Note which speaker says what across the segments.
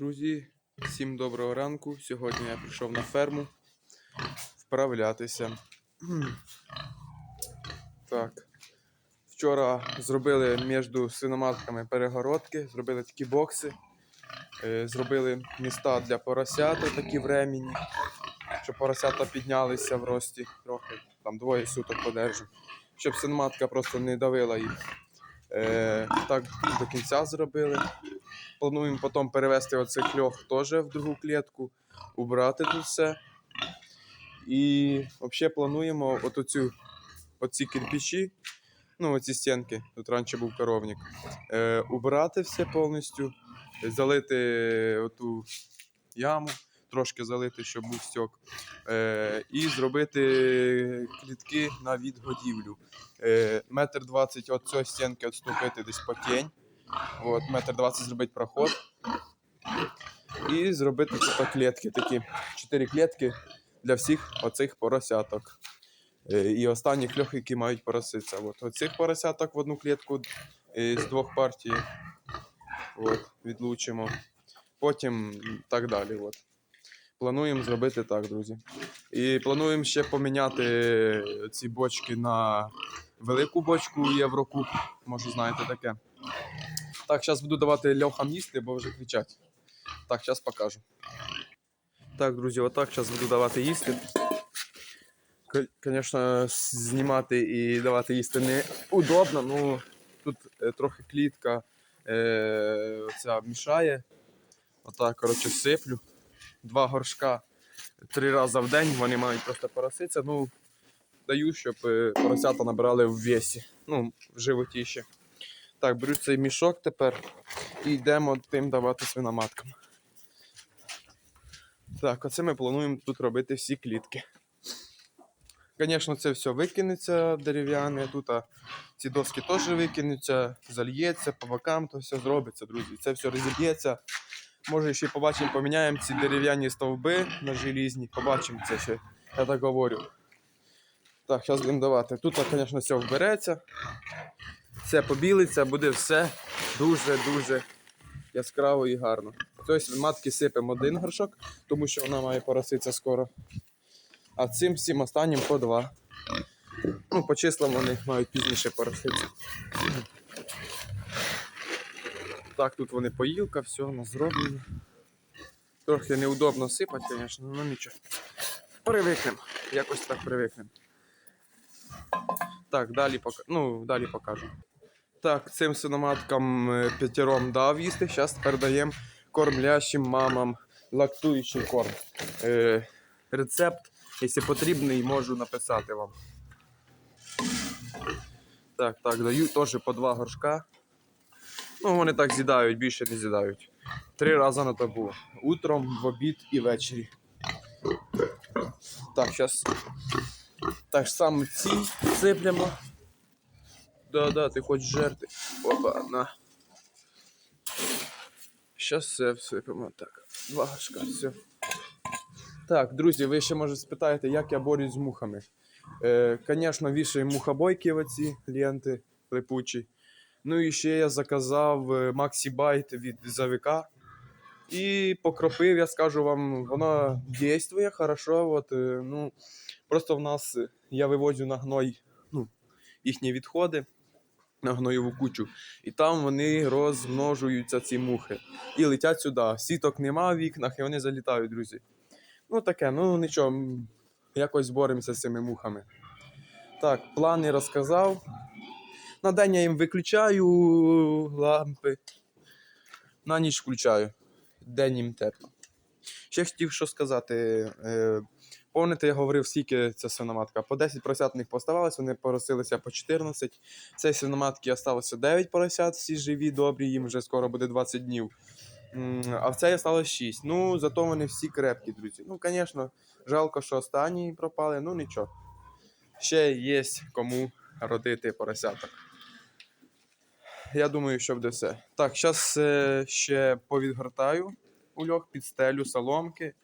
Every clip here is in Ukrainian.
Speaker 1: Друзі, всім доброго ранку. Сьогодні я прийшов на ферму вправлятися. Так. Вчора зробили між свиноматками перегородки, зробили такі бокси, е, зробили міста для поросят, такі времені, щоб поросята піднялися в рості трохи, там двоє суток подержу, щоб свиноматка просто не давила їх. Е, так до кінця зробили. Плануємо потім перевести оцей льох теж в другу клітку, убрати тут все. І взагалі плануємо от оцю, оці кирпичі, ну оці стінки, тут раніше був коровник, е, убрати все повністю, залити оту яму, трошки залити, щоб був стьок, е, і зробити клітки на відгодівлю. Е, метр двадцять від цієї стінки відступити десь по тінь. От, метр двадцять зробити проход. І зробити типа клітки такі. Чотири клітки для всіх оцих поросяток. Е, І останніх льох, які мають пороситися. От оцих поросяток в одну клітку е, з двох партій. От, відлучимо. Потім так далі. От. Плануємо зробити так, друзі. І плануємо ще поміняти ці бочки на велику бочку Єврокуб. Може, знаєте таке. Так, зараз буду давати льохам їсти, бо вже кричать. Так, зараз покажу. Так, друзі, отак зараз буду давати їсти. Звісно, знімати і давати їсти не удобно, ну тут е, трохи клітка е, оця мішає. Отак, коротше, сиплю. Два горшка три рази в день вони мають просто пороситися. Ну, даю, щоб е, поросята набирали в весі. Ну, в животі ще. Так, беру цей мішок тепер і йдемо тим давати свиноматкам. Так, оце ми плануємо тут робити всі клітки. Звісно, це все викинеться дерев'яне. Тут а, ці доски теж викинуться, зальється, по бокам, то все зробиться, друзі. Це все розіб'ється. Може, ще побачимо, поміняємо ці дерев'яні стовби на желізні. Побачимо це ще. Я так говорю. Так, зараз будемо давати. Тут, звісно, все вбереться все побілиться, буде все дуже-дуже яскраво і гарно. Тобто матки сипемо один горшок, тому що вона має пороситися скоро. А цим всім останнім по два. Ну, по числам вони мають пізніше пороситися. Так, тут вони поїлка, все, воно зроблено. Трохи неудобно сипати, звісно, але нічого. Привикнемо. Якось так привикнемо. Так, далі, пока... ну, далі покажу. Так, цим синоматкам е, п'ятером дав їсти. Зараз тепер даємо кормлящим мамам лактуючий корм. Е, рецепт, якщо потрібний, можу написати вам. Так, так, даю теж по два горшка. Ну, вони так з'їдають, більше не з'їдають. Три рази на табу. Утром, в обід і ввечері. Так, зараз так само ці сиплемо. Да, да, ти хочеш жерти. Опа, на. Щас все всипемо. Так, два горшка, все. Так, друзі, ви ще може спитаєте, як я борюсь з мухами. Е, Звісно, вішаю мухобойки в оці ленти липучі. Ну і ще я заказав е, Byte від Завіка. І покропив, я скажу вам, воно дійствує хорошо. От, е, ну, просто в нас е, я вивозю на гной ну, їхні відходи на гноєву кучу, і там вони розмножуються, ці мухи. І летять сюди. Сіток нема в вікнах, і вони залітають, друзі. Ну таке, ну нічого, якось боремося з цими мухами. Так, плани розказав. На день я їм виключаю лампи. На ніч включаю. День їм тепло. Ще хотів що сказати. Е, Помните, я говорив, скільки ця свиноматка? По 10 поросят в поставалось, вони поросилися по 14. Цієї свиноматки залишилося 9 поросят, всі живі, добрі, їм вже скоро буде 20 днів. А в цій осталось 6. Ну, зато вони всі крепкі, друзі. Ну, звісно, жалко, що останні пропали, ну нічого. Ще є кому родити поросяток. Я думаю, що буде все. Так, зараз ще повідгортаю ульох, підстелю соломки.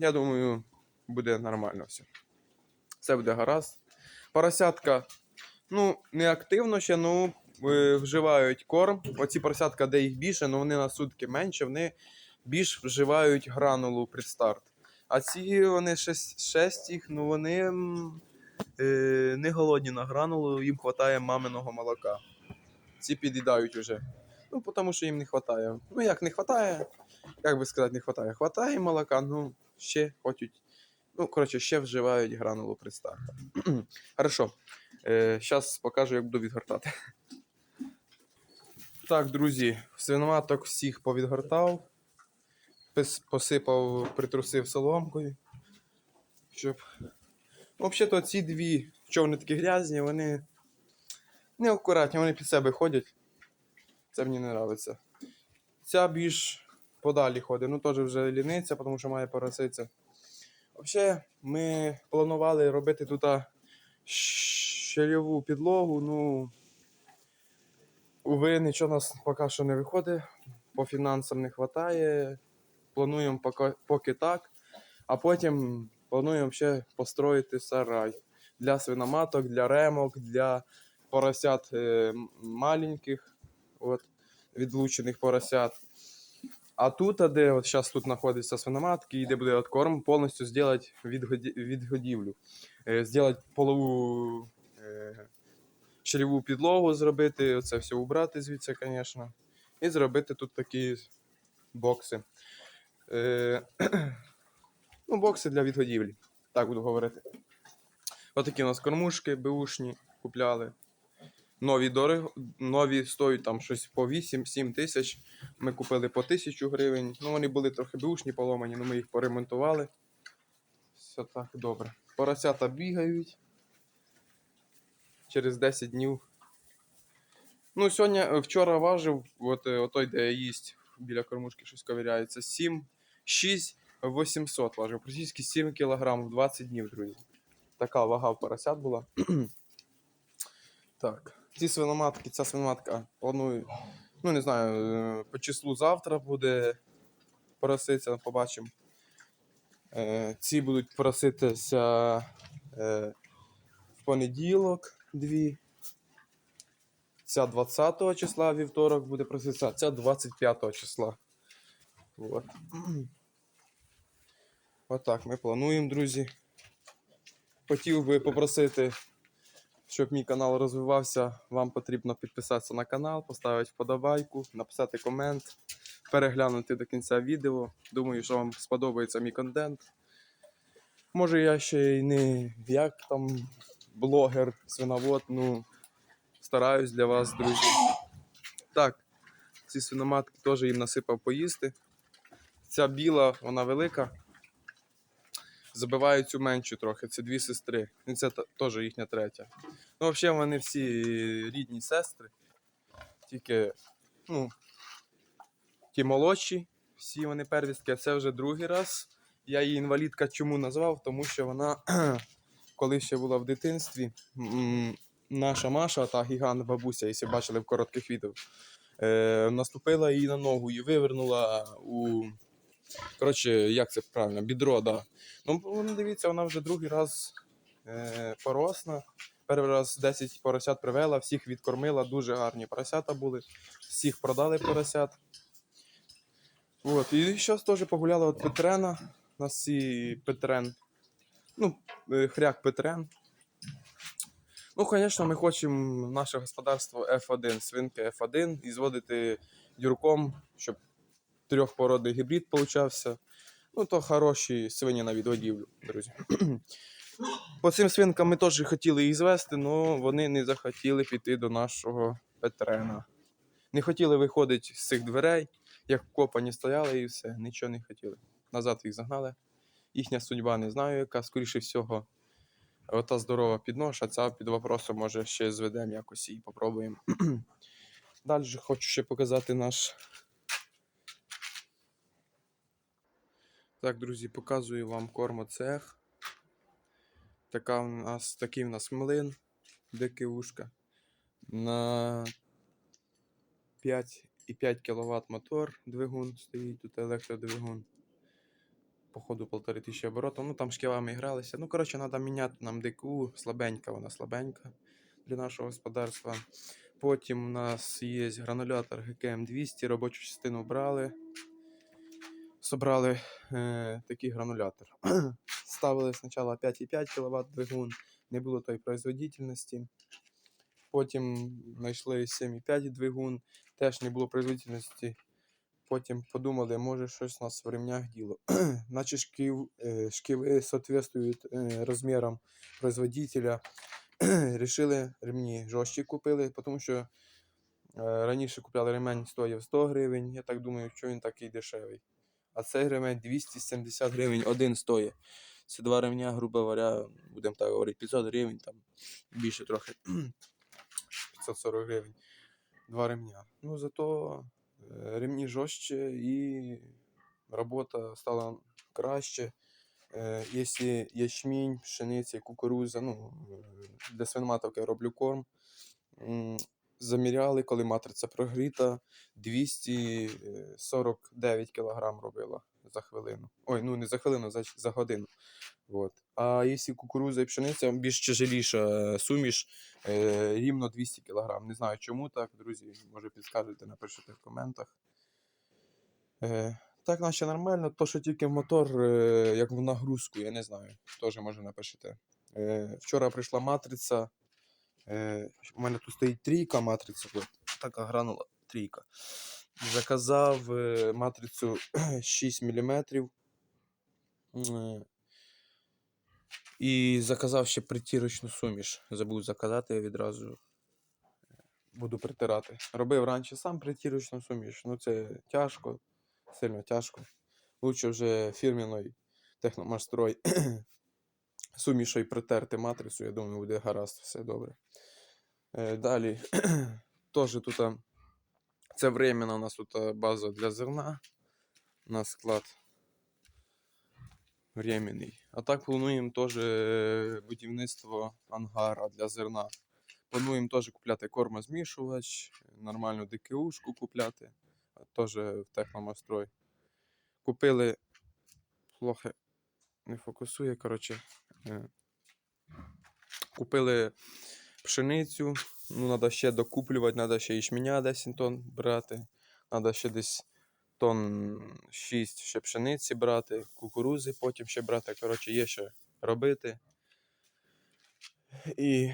Speaker 1: Я думаю, буде нормально все. Все буде гаразд. Поросятка, ну, не активно ще, ну, е, вживають корм. Оці поросятка, де їх більше, але вони на сутки менше, вони більш вживають гранулу предстарт. А ці вони шесть, шесть їх, ну вони е, не голодні на гранулу, їм вистачає маминого молока. Ці під'їдають уже. Ну, тому що їм не вистачає. Ну, як не вистачає, як би сказати, не вистачає. Хватає молока, ну, ще хочуть. Ну, коротше, ще вживають гранулу предстарта. Хорошо. Зараз покажу, як буду відгортати. Так, друзі, свиноматок всіх повідгортав. Посипав, притрусив соломкою. Щоб. Взагалі-то ці дві, що вони такі грязні, вони неаккуратні, вони під себе ходять. Це мені не подобається. Ця більш подалі ходить, ну теж вже ліниться, тому що має пороситися. Взагалі, ми планували робити тут а, щільову підлогу, ну. Уви, нічого у нас поки що не виходить, по фінансам не вистачає. Плануємо поки, поки так, а потім плануємо ще построїти сарай для свиноматок, для ремок, для поросят е, маленьких, от, відлучених поросят. А тут, а де от зараз тут знаходиться свиноматки, і де буде от корм, повністю зробити відгоді, відгодівлю. Е, зробити полову е, шаріву підлогу зробити, це все убрати звідси, звісно. І зробити тут такі бокси. Е, ну, бокси для відгодівлі. Так буду говорити. Отакі у нас кормушки беушні купляли. Нові дорого, нові стоять там щось по 8-7 тисяч. Ми купили по 1000 гривень. Ну, вони були трохи беушні поломані, але ми їх поремонтували. Все так добре. Поросята бігають. Через 10 днів. Ну, сьогодні, е, вчора важив, от е, отой, де їсть біля кормушки щось ковиряється. 7, 6, 800 важив. Практично 7 кг в 20 днів, друзі. Така вага в поросят була. так. Ці свиноматки, ця свиноматка планую, ну не знаю, е, по числу завтра буде пороситися, побачимо. Е, ці будуть проситися е, в понеділок дві. Ця 20 числа вівторок буде проситися, а ця 25 числа. От. Отак ми плануємо, друзі. Хотів би попросити, щоб мій канал розвивався. Вам потрібно підписатися на канал, поставити вподобайку, написати комент, переглянути до кінця відео. Думаю, що вам сподобається мій контент. Може, я ще й не як там блогер, свиновод, ну стараюсь для вас, друзі. Так, ці свиноматки теж їм насипав поїсти. Ця біла, вона велика. Забиваю цю меншу трохи, це дві сестри. І це теж їхня третя. Ну, взагалі, вони всі рідні сестри. Тільки, ну, ті молодші, всі вони первістки, а це вже другий раз. Я її інвалідка чому назвав? Тому що вона, коли ще була в дитинстві, наша Маша, та гігант бабуся, якщо бачили в коротких відео, е, наступила її на ногу і вивернула у. Коротше, як це правильно, бідро, да. Ну, дивіться, вона вже другий раз е, поросна. Перший раз 10 поросят привела, всіх відкормила, дуже гарні поросята були. Всіх продали поросят. От, і зараз теж погуляла от Петрена. У нас ці Петрен. Ну, е, хряк Петрен. Ну, звісно, ми хочемо наше господарство F1, свинки F1, і зводити дюрком, щоб трьохпородний гібрид получався. Ну, то хороші свині на відгодівлю, друзі. По цим свинкам ми теж хотіли їх звести, але вони не захотіли піти до нашого Петрена. Не хотіли виходити з цих дверей, як копані стояли і все, нічого не хотіли. Назад їх загнали. Їхня судьба не знаю, яка, скоріше всього, ота здорова підноша, ця під вопросом, може, ще зведемо якось і попробуємо. Далі хочу ще показати наш. Так, друзі, показую вам кормоцех. Така у нас, такий у нас млин, дике ушка. На 5,5 кВт мотор, двигун стоїть, тут електродвигун. Походу полтори тисячі оборотів. Ну там шкілами гралися. Ну, коротше, треба міняти нам ДКУ. Слабенька, вона слабенька для нашого господарства. Потім у нас є гранулятор GKM 200, робочу частину брали. Собрали е, такий гранулятор. Ставили спочатку 5,5 кВт двигун, не було тої производительності. Потім знайшли 7,5 двигун, теж не було производительності. Потім подумали, може щось у нас в ремнях діло. Наче шків, е, шківи соответствують е, розмірам производителя. Рішили ремні жорсткі купили, тому що е, раніше купляли ремень стоїв 100 гривень. Я так думаю, що він такий дешевий. А цей ремень 270 гривень один стоїть. Це два ремня, грубо говоря, будемо так говорити, 500 гривень, там більше трохи. 540 гривень. Два ремня. Ну, зато е, ремні жорстче і робота стала краще. Е, Якщо ячмінь, пшениця, кукуруза, ну, е, для свиноматок я роблю корм. Заміряли, коли матриця прогріта, 249 кг робила за хвилину. Ой, ну не за хвилину, за, за годину. Вот. А якщо кукуруза і пшениця, більш тяжеліша суміш, е, рівно 200 кг. Не знаю чому так, друзі, може підскажете, напишете в коментах. Е, так, наче нормально, то що тільки мотор, е, як в нагрузку, я не знаю. Теж може напишете. Е, вчора прийшла матриця. Е, у мене тут стоїть трійка матриця, от, така гранула трійка. Заказав е, матрицю 6 мм. Е, і заказав ще притірочну суміш. Забув заказати, я відразу буду притирати. Робив раніше сам притірочну суміш, ну це тяжко, сильно тяжко. Лучше вже фірміної техномастрой сумішою притерти матрицю, я думаю, буде гаразд, все добре. Е, далі, теж тут це временно у нас тут база для зерна. У нас склад временний. А так плануємо теж е, будівництво ангара для зерна. Плануємо теж купляти кормозмішувач, нормальну ДКУшку купляти, теж в техномастрой. Купили плохо не фокусує, коротше. е, Купили пшеницю, ну, треба ще докуплювати, треба ще ячменя 10 тонн брати, треба ще десь тонн 6 ще пшениці брати, кукурузи потім ще брати. Коротше, є що робити. І,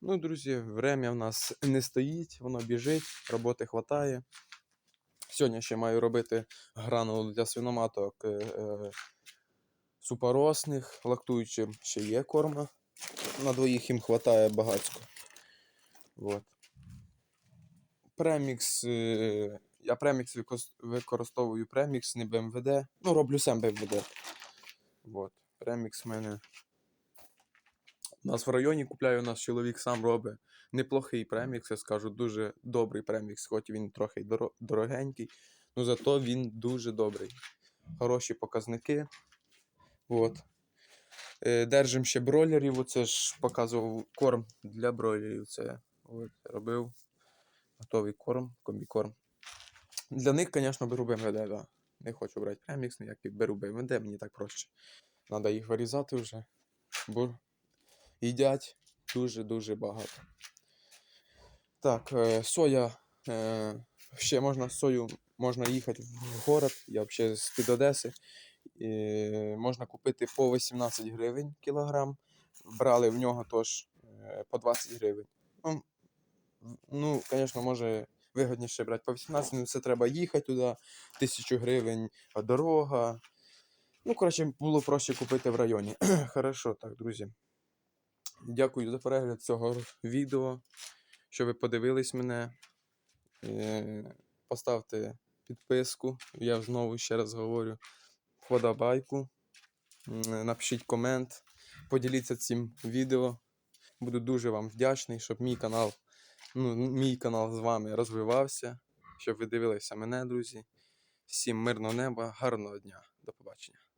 Speaker 1: ну, друзі, время в нас не стоїть, воно біжить, роботи хватає. Сьогодні ще маю робити гранулу для свиноматок е, е, супоросних, лактуючим ще є корма. На двоїх їм хватає багатько. Вот. Премікс. е, Я премікс використовую премікс, не БМВД. Ну, роблю сам БМВД. Вот. Премікс в мене. У нас в районі купляю, у нас чоловік сам робить. Неплохий премікс, я скажу, дуже добрий премікс, хоч він трохи дорогенький. Ну зато він дуже добрий. Хороші показники. От. Е, Держим ще бройлерів. Оце ж показував корм для бройлерів. Це от, робив. Готовий корм, комбікорм. Для них, звісно, беру БМВД, да. Не хочу брати премікс, ніякий беру БМВД, мені так проще. Треба їх вирізати вже. Бо їдять дуже-дуже багато. Так, е, соя. Е, ще можна сою, можна їхати в город, я взагалі з-під Одеси. Е, можна купити по 18 гривень кілограм. Брали в нього теж е, по 20 гривень. Ну, ну, звісно, може вигідніше брати по 18, але все треба їхати туди, тисячу гривень, дорога. Ну, коротше, було проще купити в районі. Хорошо, так, друзі. Дякую за перегляд цього відео, що ви подивились мене. Е, Поставте підписку, я знову ще раз говорю, вподобайку, напишіть комент, поділіться цим відео. Буду дуже вам вдячний, щоб мій канал, ну, мій канал з вами розвивався, щоб ви дивилися мене, друзі. Всім мирного неба, гарного дня. До побачення.